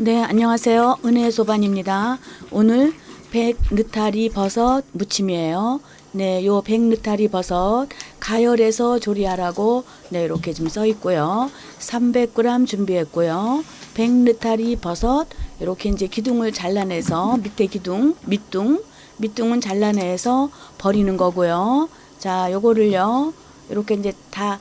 네, 안녕하세요. 은혜의 소반입니다. 오늘 백 느타리 버섯 무침이에요. 네, 요 백 느타리 버섯 가열해서 조리하라고 네, 이렇게 좀 써 있고요. 300g 준비했고요. 백 느타리 버섯 이렇게 이제 기둥을 잘라내서 밑에 기둥, 밑둥, 밑둥은 잘라내서 버리는 거고요. 자, 요거를요. 이렇게 이제 다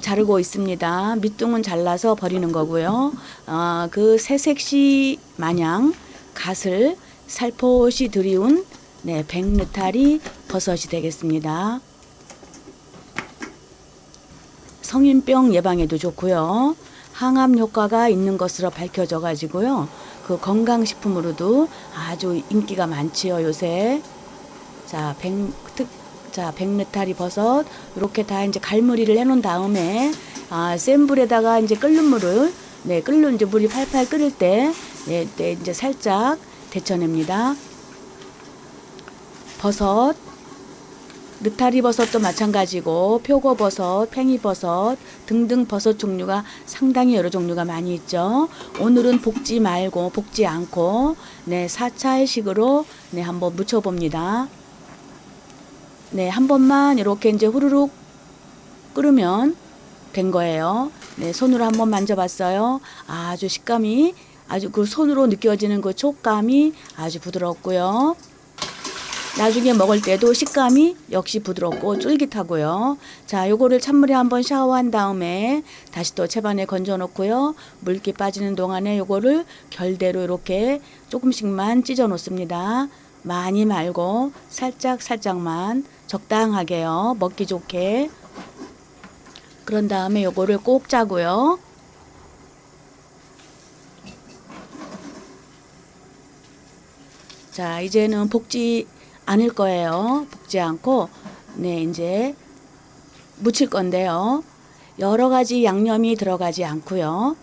자르고 있습니다. 밑둥은 잘라서 버리는 거고요. 아, 그 새색시 마냥 갓을 살포시 들이운 네, 백느타리 버섯이 되겠습니다. 성인병 예방에도 좋고요. 항암 효과가 있는 것으로 밝혀져 가지고요. 그 건강식품으로도 아주 인기가 많지요, 요새. 자, 백, 특, 자, 백느타리 버섯, 이렇게 다 이제 갈무리를 해 놓은 다음에, 아, 센 불에다가 이제 끓는 물을, 네, 끓는 이제 물이 팔팔 끓을 때, 네, 네, 이제 살짝 데쳐냅니다. 버섯, 느타리 버섯도 마찬가지고 표고버섯, 팽이버섯 등등 버섯 종류가 상당히 여러 종류가 많이 있죠. 오늘은 볶지 말고 볶지 않고 네, 4차의식으로 네, 한번 무쳐 봅니다. 네, 한 번만 이렇게 이제 후루룩 끓으면 된 거예요. 네, 손으로 한번 만져봤어요. 아주 식감이 아주 그 손으로 느껴지는 그 촉감이 아주 부드럽고요. 나중에 먹을 때도 식감이 역시 부드럽고 쫄깃하고요. 자, 요거를 찬물에 한번 샤워한 다음에 다시 또 채반에 건져 놓고요. 물기 빠지는 동안에 요거를 결대로 이렇게 조금씩만 찢어 놓습니다. 많이 말고 살짝 살짝만 적당하게요. 먹기 좋게. 그런 다음에 요거를 꼭 짜고요. 자, 이제는 볶지 않을 거예요. 볶지 않고, 네, 이제 무칠 건데요. 여러 가지 양념이 들어가지 않고요.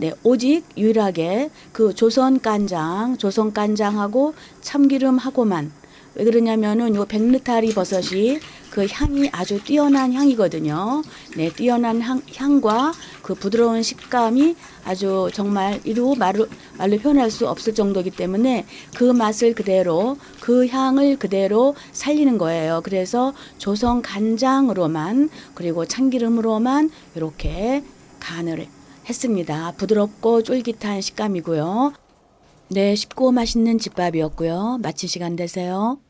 네, 오직 유일하게 그 조선 간장, 조선 간장하고 참기름하고만 왜 그러냐면은 요 백르타리 버섯이 그 향이 아주 뛰어난 향이거든요. 네, 뛰어난 향, 향과 그 부드러운 식감이 아주 정말 이루 말로, 말로 표현할 수 없을 정도이기 때문에 그 맛을 그대로 그 향을 그대로 살리는 거예요. 그래서 조선 간장으로만 그리고 참기름으로만 이렇게 간을 했습니다. 부드럽고 쫄깃한 식감이고요. 네, 쉽고 맛있는 집밥이었고요. 마칠 시간 되세요.